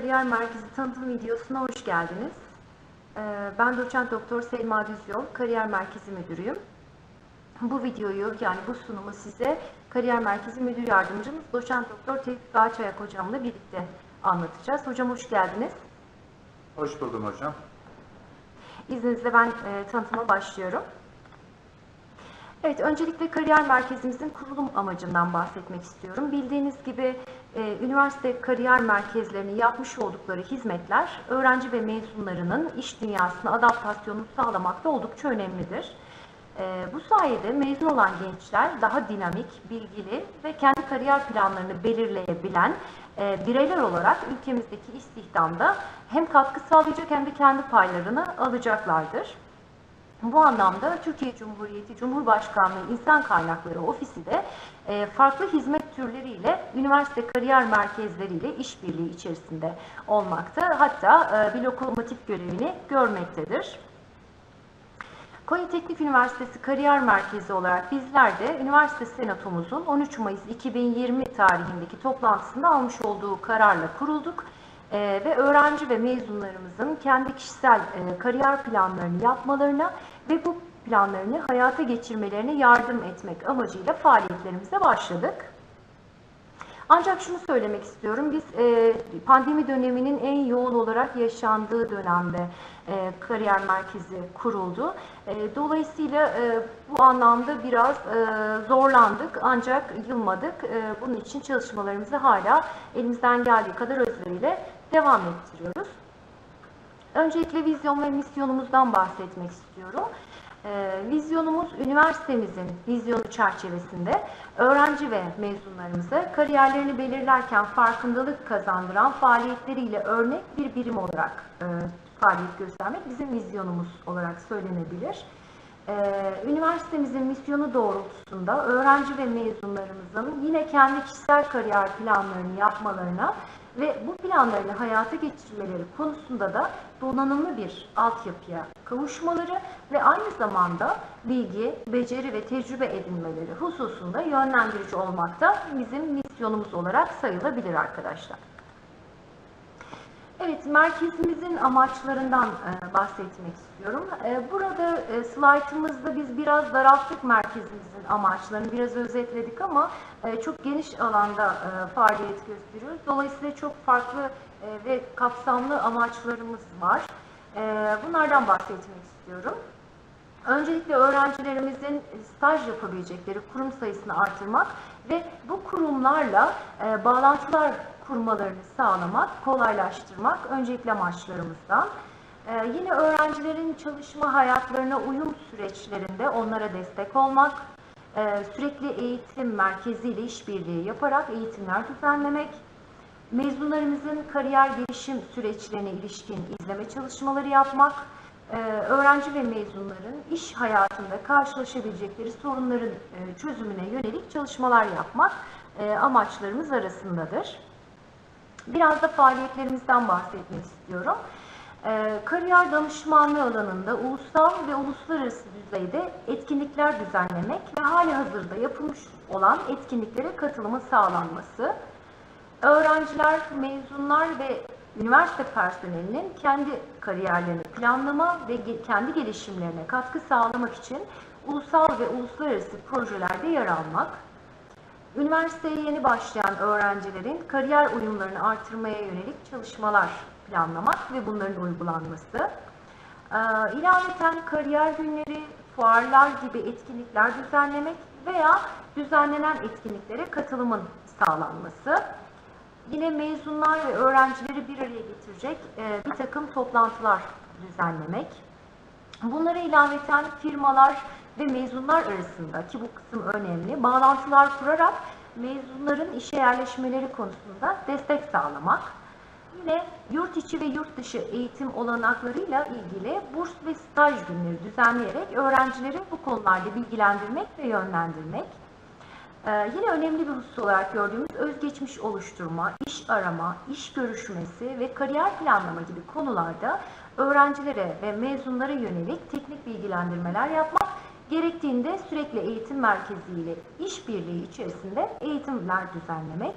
Kariyer Merkezi tanıtım videosuna hoş geldiniz. Ee, Ben doçent doktor Selma Düzyol, Kariyer Merkezi Müdürüyüm. Bu videoyu yani bu sunumu size Kariyer Merkezi Müdür Yardımcımız doçent doktor Tevfik Ağaçayak hocamla birlikte anlatacağız. Hocam hoş geldiniz. Hoş buldum hocam. İzninizle ben e, tanıtıma başlıyorum. Evet, öncelikle kariyer merkezimizin kurulum amacından bahsetmek istiyorum. Bildiğiniz gibi üniversite kariyer merkezlerinin yapmış oldukları hizmetler öğrenci ve mezunlarının iş dünyasına adaptasyonunu sağlamakta oldukça önemlidir. E, bu sayede mezun olan gençler daha dinamik, bilgili ve kendi kariyer planlarını belirleyebilen e, bireyler olarak ülkemizdeki istihdamda hem katkı sağlayacak hem de kendi paylarını alacaklardır. Bu anlamda Türkiye Cumhuriyeti Cumhurbaşkanlığı İnsan Kaynakları Ofisi de e, farklı hizmet türleriyle üniversite kariyer merkezleriyle işbirliği içerisinde olmakta. Hatta e, bir lokomotif görevini görmektedir. Konya Teknik Üniversitesi Kariyer Merkezi olarak bizler de üniversite senatomuzun 13 Mayıs 2020 tarihindeki toplantısında almış olduğu kararla kurulduk. Ee, ve öğrenci ve mezunlarımızın kendi kişisel e, kariyer planlarını yapmalarına ve bu planlarını hayata geçirmelerine yardım etmek amacıyla faaliyetlerimize başladık. Ancak şunu söylemek istiyorum, biz e, pandemi döneminin en yoğun olarak yaşandığı dönemde e, kariyer merkezi kuruldu. E, dolayısıyla e, bu anlamda biraz e, zorlandık ancak yılmadık. E, bunun için çalışmalarımızı hala elimizden geldiği kadar özveriyle devam ettiriyoruz. Öncelikle vizyon ve misyonumuzdan bahsetmek istiyorum. Ee, vizyonumuz üniversitemizin vizyonu çerçevesinde öğrenci ve mezunlarımıza kariyerlerini belirlerken farkındalık kazandıran faaliyetleriyle örnek bir birim olarak e, faaliyet göstermek bizim vizyonumuz olarak söylenebilir. Ee, üniversitemizin misyonu doğrultusunda öğrenci ve mezunlarımızın yine kendi kişisel kariyer planlarını yapmalarına ve bu planlarını hayata geçirmeleri konusunda da donanımlı bir altyapıya kavuşmaları ve aynı zamanda bilgi, beceri ve tecrübe edinmeleri hususunda yönlendirici olmak da bizim misyonumuz olarak sayılabilir arkadaşlar. Evet, merkezimizin amaçlarından e, bahsetmek istiyorum. E, burada e, slaytımızda biz biraz daralttık merkezimizin amaçlarını, biraz özetledik ama çok geniş alanda faaliyet gösteriyoruz. Dolayısıyla çok farklı ve kapsamlı amaçlarımız var. Bunlardan bahsetmek istiyorum. Öncelikle öğrencilerimizin staj yapabilecekleri kurum sayısını artırmak ve bu kurumlarla bağlantılar kurmalarını sağlamak, kolaylaştırmak öncelikle amaçlarımızdan. Ee, yine öğrencilerin çalışma hayatlarına uyum süreçlerinde onlara destek olmak, e, sürekli eğitim merkeziyle işbirliği yaparak eğitimler düzenlemek, mezunlarımızın kariyer gelişim süreçlerine ilişkin izleme çalışmaları yapmak, e, öğrenci ve mezunların iş hayatında karşılaşabilecekleri sorunların e, çözümüne yönelik çalışmalar yapmak e, amaçlarımız arasındadır. Biraz da faaliyetlerimizden bahsetmek istiyorum. Ee, kariyer danışmanlığı alanında ulusal ve uluslararası düzeyde etkinlikler düzenlemek ve hali hazırda yapılmış olan etkinliklere katılımın sağlanması, öğrenciler, mezunlar ve üniversite personelinin kendi kariyerlerini planlama ve kendi gelişimlerine katkı sağlamak için ulusal ve uluslararası projelerde yer almak, Üniversiteye yeni başlayan öğrencilerin kariyer uyumlarını artırmaya yönelik çalışmalar planlamak ve bunların uygulanması. Ee, ilaveten kariyer günleri, fuarlar gibi etkinlikler düzenlemek veya düzenlenen etkinliklere katılımın sağlanması. Yine mezunlar ve öğrencileri bir araya getirecek e, bir takım toplantılar düzenlemek. Bunlara ilaveten firmalar, ve mezunlar arasında ki bu kısım önemli bağlantılar kurarak mezunların işe yerleşmeleri konusunda destek sağlamak. Yine yurt içi ve yurt dışı eğitim olanaklarıyla ilgili burs ve staj günleri düzenleyerek öğrencileri bu konularda bilgilendirmek ve yönlendirmek. Ee, yine önemli bir husus olarak gördüğümüz özgeçmiş oluşturma, iş arama, iş görüşmesi ve kariyer planlama gibi konularda öğrencilere ve mezunlara yönelik teknik bilgilendirmeler yapmak Gerektiğinde sürekli eğitim merkeziyle işbirliği içerisinde eğitimler düzenlemek.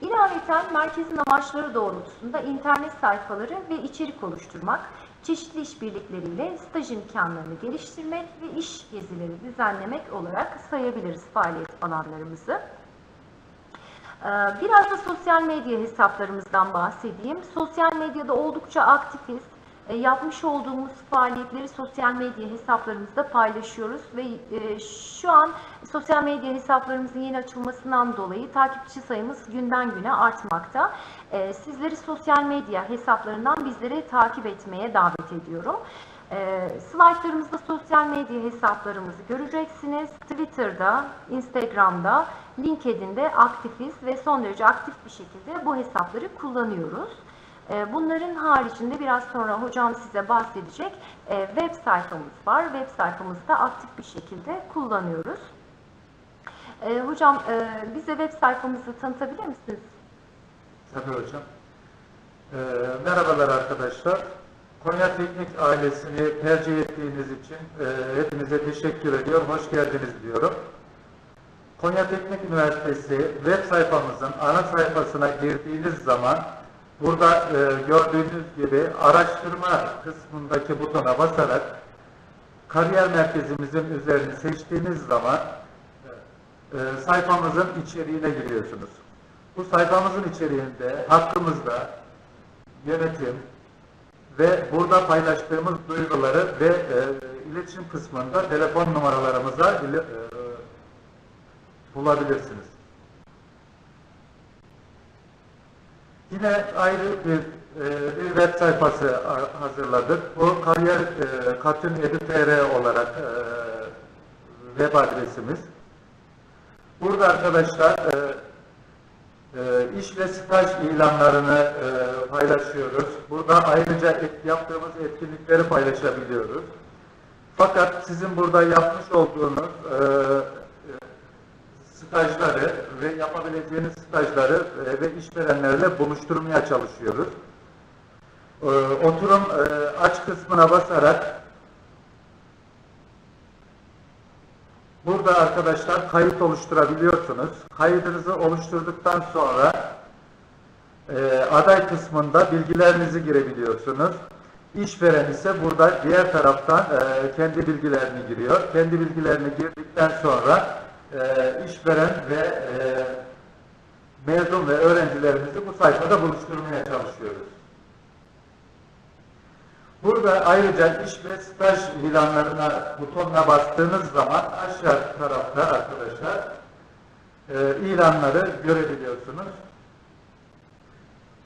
İlaveten merkezin amaçları doğrultusunda internet sayfaları ve içerik oluşturmak, çeşitli işbirlikleriyle staj imkanlarını geliştirmek ve iş gezileri düzenlemek olarak sayabiliriz faaliyet alanlarımızı. Ee, Biraz da sosyal medya hesaplarımızdan bahsedeyim. Sosyal medyada oldukça aktifiz. E, Yapmış olduğumuz faaliyetleri sosyal medya hesaplarımızda paylaşıyoruz ve e, şu an sosyal medya hesaplarımızın yeni açılmasından dolayı takipçi sayımız günden güne artmakta. E, Sizleri sosyal medya hesaplarından bizleri takip etmeye davet ediyorum. Slaytlarımızda sosyal medya hesaplarımızı göreceksiniz. Twitter'da, Instagram'da, LinkedIn'de aktifiz ve son derece aktif bir şekilde bu hesapları kullanıyoruz. E, Bunların haricinde biraz sonra hocam size bahsedecek e, web sayfamız var. Web sayfamızda aktif bir şekilde kullanıyoruz. E, Hocam e, bize web sayfamızı tanıtabilir misiniz? Tabii hocam. Ee, merhabalar arkadaşlar. Konya Teknik ailesini tercih ettiğiniz için hepinize teşekkür ediyorum. Hoş geldiniz diyorum. Konya Teknik Üniversitesi web sayfamızın ana sayfasına girdiğiniz zaman burada e, gördüğünüz gibi araştırma kısmındaki butona basarak kariyer merkezimizin üzerini seçtiğiniz zaman e, sayfamızın içeriğine giriyorsunuz. Bu sayfamızın içeriğinde hakkımızda yönetim ve burada paylaştığımız duyuruları ve e, iletişim kısmında telefon numaralarımıza e, bulabilirsiniz. Yine ayrı bir, e, bir web sayfası hazırladık. Bu kariyer e, katün edu.tr olarak e, web adresimiz. Burada arkadaşlar e, e, iş ve staj ilanlarını e, paylaşıyoruz. Burada ayrıca et- yaptığımız etkinlikleri paylaşabiliyoruz. Fakat sizin burada yapmış olduğunuz e, stajları ve yapabileceğiniz stajları e, ve işverenlerle buluşturmaya çalışıyoruz. E, oturum e, aç kısmına basarak Burada arkadaşlar kayıt oluşturabiliyorsunuz. Kaydınızı oluşturduktan sonra aday kısmında bilgilerinizi girebiliyorsunuz. İşveren ise burada diğer taraftan kendi bilgilerini giriyor. Kendi bilgilerini girdikten sonra e, işveren ve e, mezun ve öğrencilerimizi bu sayfada buluşturmaya çalışıyoruz. Burada ayrıca iş ve staj ilanlarına butonuna bastığınız zaman aşağı tarafta arkadaşlar e, ilanları görebiliyorsunuz.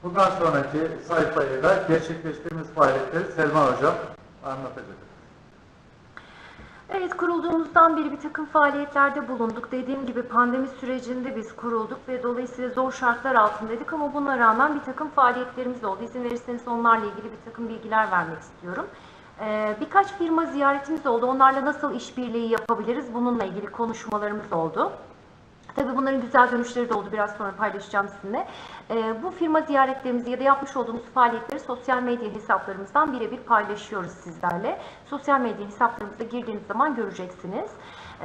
Bundan sonraki sayfayı da gerçekleştirdiğimiz faaliyetleri Selma Hocam anlatacak. Evet, kurulduğumuzdan beri bir takım faaliyetlerde bulunduk. Dediğim gibi pandemi sürecinde biz kurulduk ve dolayısıyla zor şartlar altındaydık ama buna rağmen bir takım faaliyetlerimiz oldu. İzin verirseniz onlarla ilgili bir takım bilgiler vermek istiyorum. Ee, birkaç firma ziyaretimiz oldu. Onlarla nasıl işbirliği yapabiliriz? Bununla ilgili konuşmalarımız oldu. Tabii bunların güzel dönüşleri de oldu. Biraz sonra paylaşacağım sizinle. Ee, bu firma ziyaretlerimizi ya da yapmış olduğumuz faaliyetleri sosyal medya hesaplarımızdan birebir paylaşıyoruz sizlerle. Sosyal medya hesaplarımıza girdiğiniz zaman göreceksiniz.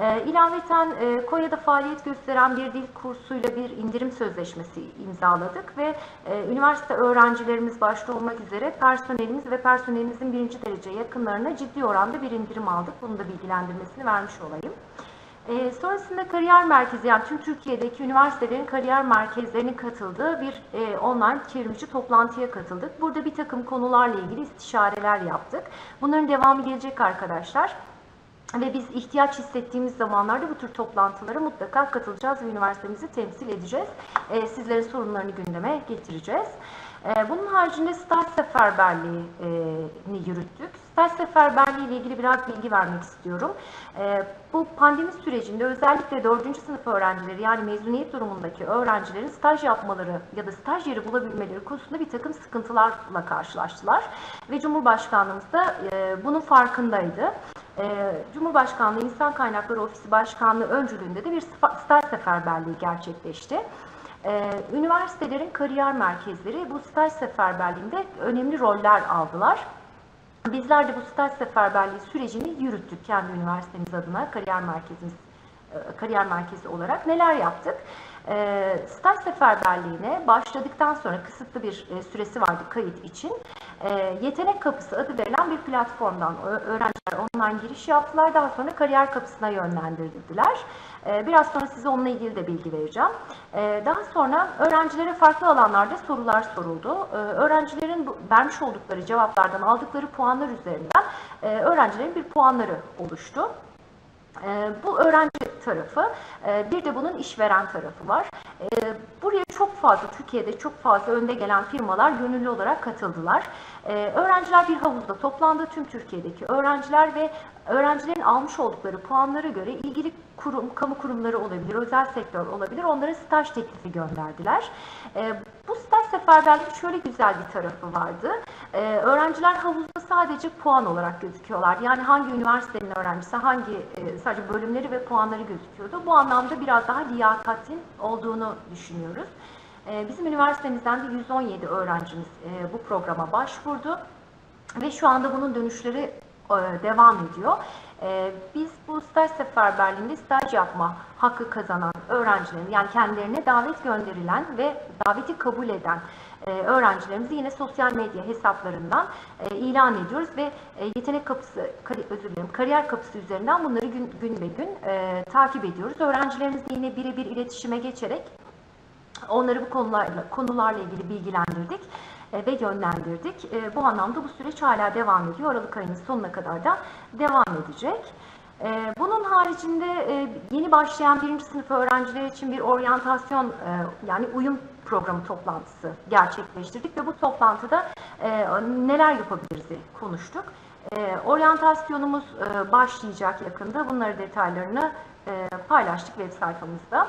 Ee, ilaveten e, Konya'da faaliyet gösteren bir dil kursuyla bir indirim sözleşmesi imzaladık ve e, üniversite öğrencilerimiz başta olmak üzere personelimiz ve personelimizin birinci derece yakınlarına ciddi oranda bir indirim aldık. Bunun da bilgilendirmesini vermiş olayım. Ee, sonrasında kariyer merkezi yani tüm Türkiye'deki üniversitelerin kariyer merkezlerinin katıldığı bir e, online çevrimiçi toplantıya katıldık. Burada bir takım konularla ilgili istişareler yaptık. Bunların devamı gelecek arkadaşlar. Ve biz ihtiyaç hissettiğimiz zamanlarda bu tür toplantılara mutlaka katılacağız ve üniversitemizi temsil edeceğiz. Ee, sizlerin sorunlarını gündeme getireceğiz. Ee, bunun haricinde staj seferberliğini yürüttük. Staj seferberliği ile ilgili biraz bilgi vermek istiyorum. Ee, bu pandemi sürecinde özellikle 4. sınıf öğrencileri yani mezuniyet durumundaki öğrencilerin staj yapmaları ya da staj yeri bulabilmeleri konusunda bir takım sıkıntılarla karşılaştılar. Ve Cumhurbaşkanlığımız da e, bunun farkındaydı. Ee, Cumhurbaşkanlığı İnsan Kaynakları Ofisi Başkanlığı öncülüğünde de bir staj seferberliği gerçekleşti. Ee, Üniversitelerin kariyer merkezleri bu staj seferberliğinde önemli roller aldılar. Bizler de bu staj seferberliği sürecini yürüttük kendi üniversitemiz adına, kariyer merkezimiz e, kariyer merkezi olarak neler yaptık? E, staj seferberliğine başladıktan sonra kısıtlı bir e, süresi vardı kayıt için. E, Yetenek Kapısı adı verilen bir platformdan öğrenciler online giriş yaptılar. Daha sonra kariyer kapısına yönlendirildiler. E, Biraz sonra size onunla ilgili de bilgi vereceğim. E, Daha sonra öğrencilere farklı alanlarda sorular soruldu. E, Öğrencilerin vermiş oldukları cevaplardan aldıkları puanlar üzerinden e, öğrencilerin bir puanları oluştu. Ee, Bu öğrenci tarafı, e, bir de bunun işveren tarafı var. Ee, Buraya çok fazla, Türkiye'de çok fazla önde gelen firmalar gönüllü olarak katıldılar. Ee, Öğrenciler bir havuzda toplandı, tüm Türkiye'deki öğrenciler ve öğrencilerin almış oldukları puanlara göre ilgili kurum, kamu kurumları olabilir, özel sektör olabilir, onlara staj teklifi gönderdiler. Bu staj seferberliği şöyle güzel bir tarafı vardı. Öğrenciler havuzda sadece puan olarak gözüküyorlar. Yani hangi üniversitenin öğrencisi, hangi e, sadece bölümleri ve puanları gözüküyordu. Bu anlamda biraz daha liyakatin olduğunu düşünüyoruz. Ee, Bizim üniversitemizden de 117 öğrencimiz e, bu programa başvurdu ve şu anda bunun dönüşleri e, devam ediyor. E, Biz bu staj seferberliğinde staj yapma hakkı kazanan öğrencilerin yani kendilerine davet gönderilen ve daveti kabul eden e, öğrencilerimizi yine sosyal medya hesaplarından e, ilan ediyoruz ve e, yetenek kapısı, özür dilerim, kariyer kapısı üzerinden bunları gün, gün ve gün e, takip ediyoruz. Öğrencilerimizle yine birebir iletişime geçerek Onları bu konularla, konularla ilgili bilgilendirdik e, ve yönlendirdik. E, Bu anlamda bu süreç hala devam ediyor. Aralık ayının sonuna kadar da devam edecek. E, Bunun haricinde e, yeni başlayan birinci sınıf öğrenciler için bir oryantasyon e, yani uyum programı toplantısı gerçekleştirdik ve bu toplantıda e, neler yapabiliriz diye konuştuk. E, Oryantasyonumuz e, başlayacak yakında. Bunları detaylarını e, paylaştık web sayfamızda.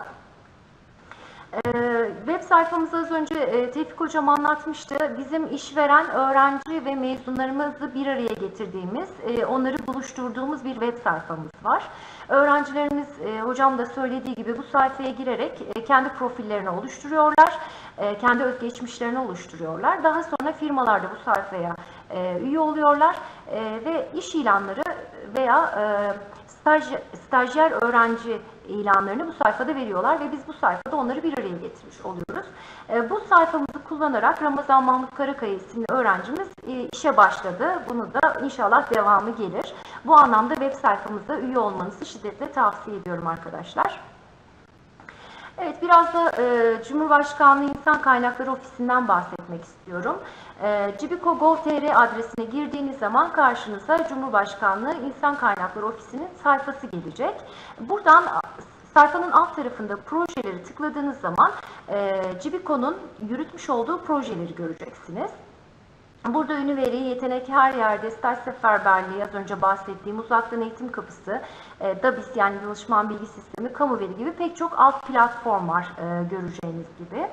Ee, web sayfamızı az önce e, Tevfik Hocam anlatmıştı. Bizim işveren, öğrenci ve mezunlarımızı bir araya getirdiğimiz, e, onları buluşturduğumuz bir web sayfamız var. Öğrencilerimiz, e, hocam da söylediği gibi bu sayfaya girerek e, kendi profillerini oluşturuyorlar, e, kendi özgeçmişlerini oluşturuyorlar. Daha sonra firmalar da bu sayfaya üye oluyorlar ve iş ilanları veya staj, stajyer öğrenci ilanlarını bu sayfada veriyorlar ve biz bu sayfada onları bir araya getirmiş oluyoruz. E, bu sayfamızı kullanarak Ramazan Mahmut Karakaya isimli öğrencimiz e, işe başladı. Bunu da inşallah devamı gelir. Bu anlamda web sayfamıza üye olmanızı şiddetle tavsiye ediyorum arkadaşlar. Evet, biraz da e, Cumhurbaşkanlığı İnsan Kaynakları Ofisi'nden bahsetmek istiyorum. E, Cibico.gov.tr adresine girdiğiniz zaman karşınıza Cumhurbaşkanlığı İnsan Kaynakları Ofisi'nin sayfası gelecek. Buradan sayfanın alt tarafında projeleri tıkladığınız zaman e, Cibico'nun yürütmüş olduğu projeleri göreceksiniz. Burada Üniveri, Yetenek Her Yerde, Staj Seferberliği, az önce bahsettiğim Uzaktan Eğitim Kapısı, e, DABİS yani Danışman Bilgi Sistemi, Kamu Veri gibi pek çok alt platform var e, göreceğiniz gibi.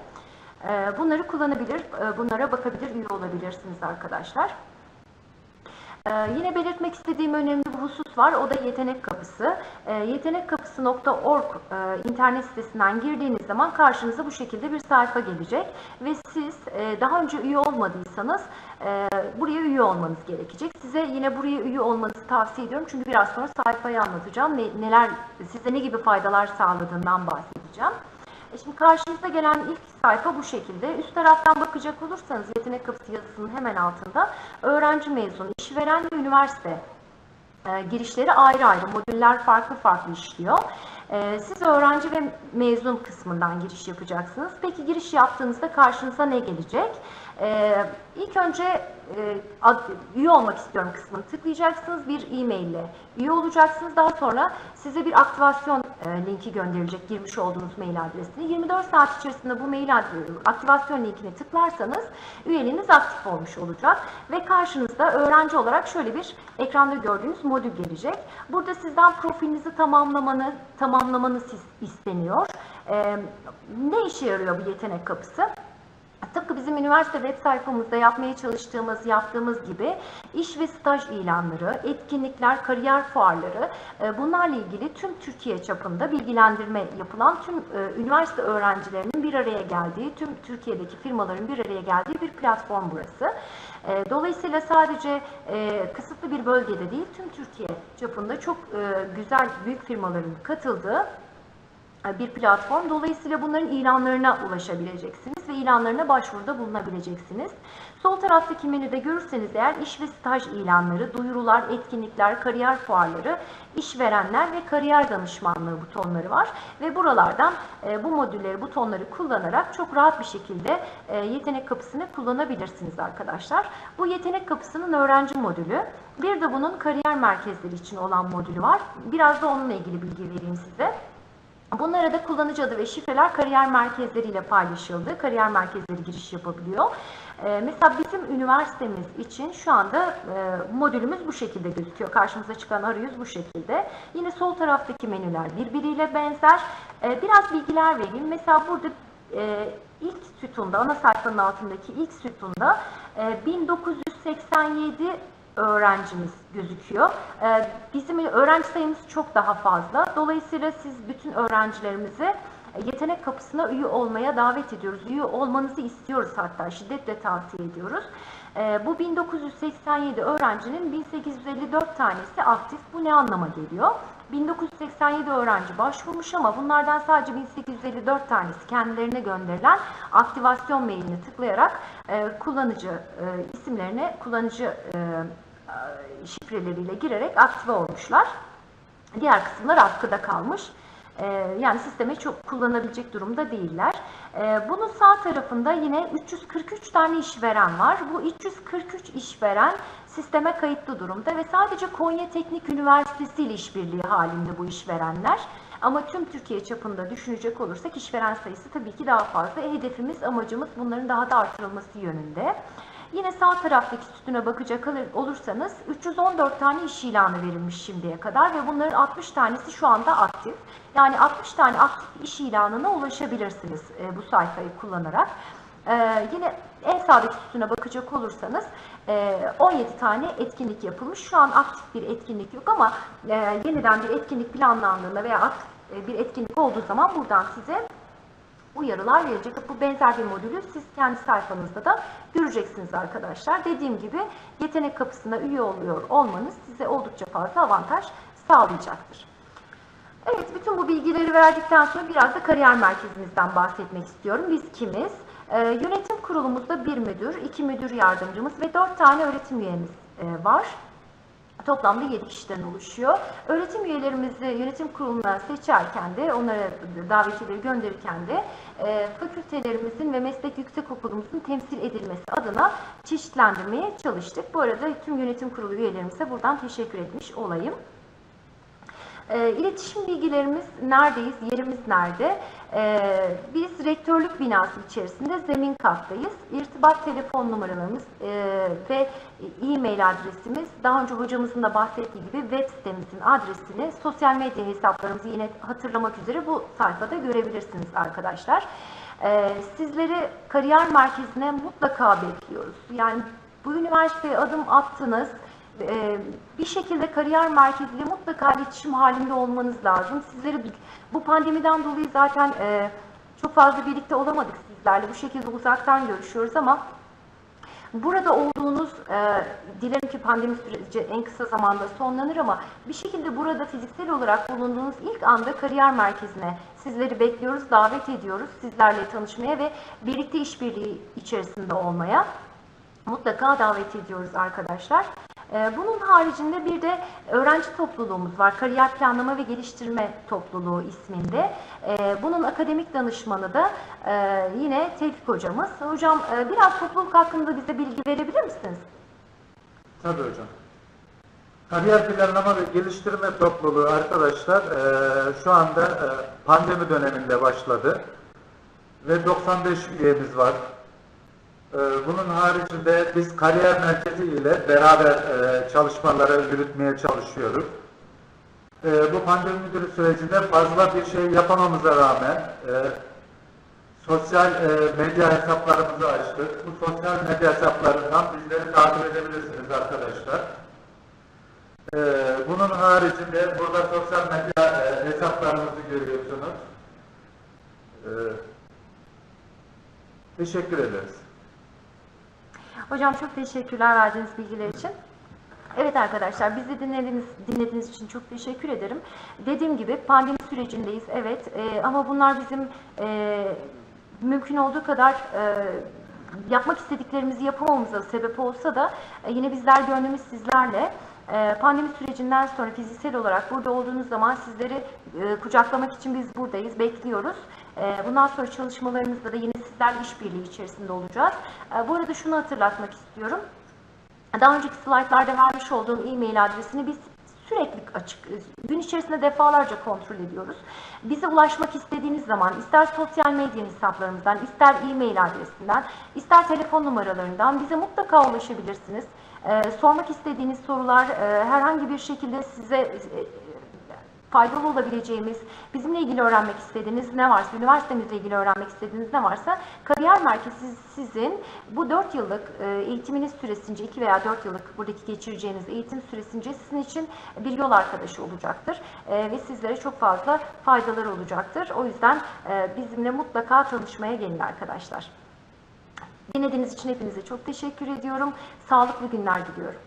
E, bunları kullanabilir, e, bunlara bakabilir, üye olabilirsiniz arkadaşlar. Ee, yine belirtmek istediğim önemli bir husus var. O da yetenek kapısı. Ee, yetenekkapısı.org e, internet sitesinden girdiğiniz zaman karşınıza bu şekilde bir sayfa gelecek. Ve siz e, daha önce üye olmadıysanız e, buraya üye olmanız gerekecek. Size yine buraya üye olmanızı tavsiye ediyorum. Çünkü biraz sonra sayfayı anlatacağım. Ne, neler size ne gibi faydalar sağladığından bahsedeceğim. E Şimdi karşınıza gelen ilk sayfa bu şekilde. Üst taraftan bakacak olursanız yetenek kapısı yazısının hemen altında öğrenci mezunu, işveren ve üniversite e, girişleri ayrı ayrı, modüller farklı farklı işliyor. E, siz öğrenci ve mezun kısmından giriş yapacaksınız. Peki giriş yaptığınızda karşınıza ne gelecek? E, ilk önce e, ad, üye olmak istiyorum kısmını tıklayacaksınız. Bir e-mail ile üye olacaksınız. Daha sonra size bir aktivasyon e, linki gönderilecek girmiş olduğunuz mail adresine. 24 saat içerisinde bu mail adresi, aktivasyon linkine tıklarsanız üyeliğiniz aktif olmuş olacak. Ve karşınızda öğrenci olarak şöyle bir ekranda gördüğünüz modül gelecek. Burada sizden profilinizi tamamlamanı, tamamlamanız is- isteniyor. E, ne işe yarıyor bu yetenek kapısı? Tıpkı bizim üniversite web sayfamızda yapmaya çalıştığımız, yaptığımız gibi iş ve staj ilanları, etkinlikler, kariyer fuarları e, bunlarla ilgili tüm Türkiye çapında bilgilendirme yapılan tüm e, üniversite öğrencilerinin bir araya geldiği, tüm Türkiye'deki firmaların bir araya geldiği bir platform burası. E, Dolayısıyla sadece e, kısıtlı bir bölgede değil, tüm Türkiye çapında çok e, güzel büyük firmaların katıldığı e, bir platform. Dolayısıyla bunların ilanlarına ulaşabileceksiniz ve ilanlarına başvuruda bulunabileceksiniz. Sol taraftaki menüde görürseniz eğer iş ve staj ilanları, duyurular, etkinlikler, kariyer fuarları, işverenler ve kariyer danışmanlığı butonları var. Ve buralardan e, bu modülleri, butonları kullanarak çok rahat bir şekilde e, yetenek kapısını kullanabilirsiniz arkadaşlar. Bu yetenek kapısının öğrenci modülü. Bir de bunun kariyer merkezleri için olan modülü var. Biraz da onunla ilgili bilgi vereyim size. Bunlara da kullanıcı adı ve şifreler kariyer merkezleriyle paylaşıldı. Kariyer merkezleri giriş yapabiliyor. Ee, mesela bizim üniversitemiz için şu anda e, modülümüz bu şekilde gözüküyor. Karşımıza çıkan arayüz bu şekilde. Yine sol taraftaki menüler birbiriyle benzer. Ee, biraz bilgiler vereyim. Mesela burada e, ilk sütunda, ana sayfanın altındaki ilk sütunda e, 1987 öğrencimiz gözüküyor. Ee, Bizim öğrenci sayımız çok daha fazla. Dolayısıyla siz bütün öğrencilerimizi yetenek kapısına üye olmaya davet ediyoruz. Üye olmanızı istiyoruz hatta şiddetle tavsiye ediyoruz. Ee, Bu 1987 öğrencinin 1854 tanesi aktif. Bu ne anlama geliyor? 1987 öğrenci başvurmuş ama bunlardan sadece 1854 tanesi kendilerine gönderilen aktivasyon mailini tıklayarak e, kullanıcı e, isimlerine, kullanıcı e, e, şifreleriyle girerek aktive olmuşlar. Diğer kısımlar askıda kalmış. Ee, Yani sisteme çok kullanabilecek durumda değiller. Ee, Bunun sağ tarafında yine 343 tane işveren var. Bu 343 işveren sisteme kayıtlı durumda ve sadece Konya Teknik Üniversitesi ile işbirliği halinde bu işverenler. Ama tüm Türkiye çapında düşünecek olursak işveren sayısı tabii ki daha fazla. E, hedefimiz, amacımız bunların daha da artırılması yönünde. Yine sağ taraftaki sütuna bakacak olursanız 314 tane iş ilanı verilmiş şimdiye kadar ve bunların 60 tanesi şu anda aktif. Yani 60 tane aktif iş ilanına ulaşabilirsiniz e, bu sayfayı kullanarak. E, yine en sağdaki sütuna bakacak olursanız e, 17 tane etkinlik yapılmış. Şu an aktif bir etkinlik yok ama e, yeniden bir etkinlik planlandığında veya e, bir etkinlik olduğu zaman buradan size uyarılar verecek. Bu benzer bir modülü siz kendi sayfanızda da göreceksiniz arkadaşlar. Dediğim gibi yetenek kapısına üye oluyor olmanız size oldukça fazla avantaj sağlayacaktır. Evet, bütün bu bilgileri verdikten sonra biraz da kariyer merkezimizden bahsetmek istiyorum. Biz kimiz? Ee, yönetim kurulumuzda bir müdür, iki müdür yardımcımız ve dört tane öğretim üyemiz e, var. Toplamda 7 kişiden oluşuyor. Öğretim üyelerimizi yönetim kuruluna seçerken de, onlara davetiyeleri gönderirken de e, fakültelerimizin ve meslek yüksekokulumuzun temsil edilmesi adına çeşitlendirmeye çalıştık. Bu arada tüm yönetim kurulu üyelerimize buradan teşekkür etmiş olayım. E, iletişim bilgilerimiz neredeyiz, yerimiz nerede? E, biz rektörlük binası içerisinde zemin kattayız. İrtibat telefon numaralarımız e, ve e-mail adresimiz daha önce hocamızın da bahsettiği gibi web sitemizin adresini sosyal medya hesaplarımızı yine hatırlamak üzere bu sayfada görebilirsiniz arkadaşlar. E, sizleri kariyer merkezine mutlaka bekliyoruz. Yani bu üniversiteye adım attınız, e, bir şekilde kariyer merkeziyle mutlaka iletişim halinde olmanız lazım. Sizleri bu pandemiden dolayı zaten e, çok fazla birlikte olamadık sizlerle. Bu şekilde uzaktan görüşüyoruz ama burada olduğunuz, e, dilerim ki pandemi süreci en kısa zamanda sonlanır ama bir şekilde burada fiziksel olarak bulunduğunuz ilk anda kariyer merkezine sizleri bekliyoruz, davet ediyoruz sizlerle tanışmaya ve birlikte işbirliği içerisinde olmaya mutlaka davet ediyoruz arkadaşlar. Ee, Bunun haricinde bir de öğrenci topluluğumuz var. Kariyer Planlama ve Geliştirme Topluluğu isminde. Ee, Bunun akademik danışmanı da e, yine Tevfik hocamız. Hocam e, biraz topluluk hakkında bize bilgi verebilir misiniz? Tabii hocam. Kariyer planlama ve geliştirme topluluğu arkadaşlar eee, şu anda pandemi döneminde başladı ve 95 üyemiz var. Eee, bunun haricinde biz kariyer merkezi ile beraber eee, çalışmaları yürütmeye çalışıyoruz. Eee, bu pandemi sürecinde fazla bir şey yapamamıza rağmen eee, sosyal e, medya hesaplarımızı açtık. Bu sosyal medya hesaplarından bizleri takip edebilirsiniz arkadaşlar. E, bunun haricinde burada sosyal medya e, hesaplarımızı görüyorsunuz. E, teşekkür ederiz. Hocam çok teşekkürler verdiğiniz bilgiler için. Evet arkadaşlar bizi dinlediğiniz, dinlediğiniz için çok teşekkür ederim. Dediğim gibi pandemi sürecindeyiz evet e, ama bunlar bizim e, mümkün olduğu kadar e, yapmak istediklerimizi yapamamıza sebep olsa da e, yine bizler gönlümüz sizlerle. E, Pandemi sürecinden sonra fiziksel olarak burada olduğunuz zaman sizleri e, kucaklamak için biz buradayız, bekliyoruz. E, Bundan sonra çalışmalarımızda da yine sizlerle işbirliği içerisinde olacağız. E, Bu arada şunu hatırlatmak istiyorum. Daha önceki slaytlarda vermiş olduğum e-mail adresini biz sürekli açık, gün içerisinde defalarca kontrol ediyoruz. Bize ulaşmak istediğiniz zaman ister sosyal medya hesaplarımızdan, ister e-mail adresinden, ister telefon numaralarından bize mutlaka ulaşabilirsiniz. Ee, sormak istediğiniz sorular e, herhangi bir şekilde size e, faydalı olabileceğimiz, bizimle ilgili öğrenmek istediğiniz ne varsa, üniversitemizle ilgili öğrenmek istediğiniz ne varsa kariyer merkezi sizin bu 4 yıllık e, eğitiminiz süresince, 2 veya 4 yıllık buradaki geçireceğiniz eğitim süresince sizin için bir yol arkadaşı olacaktır. E, Ve sizlere çok fazla faydaları olacaktır. O yüzden e, bizimle mutlaka tanışmaya gelin arkadaşlar. Dinlediğiniz için hepinize çok teşekkür ediyorum. Sağlıklı günler diliyorum.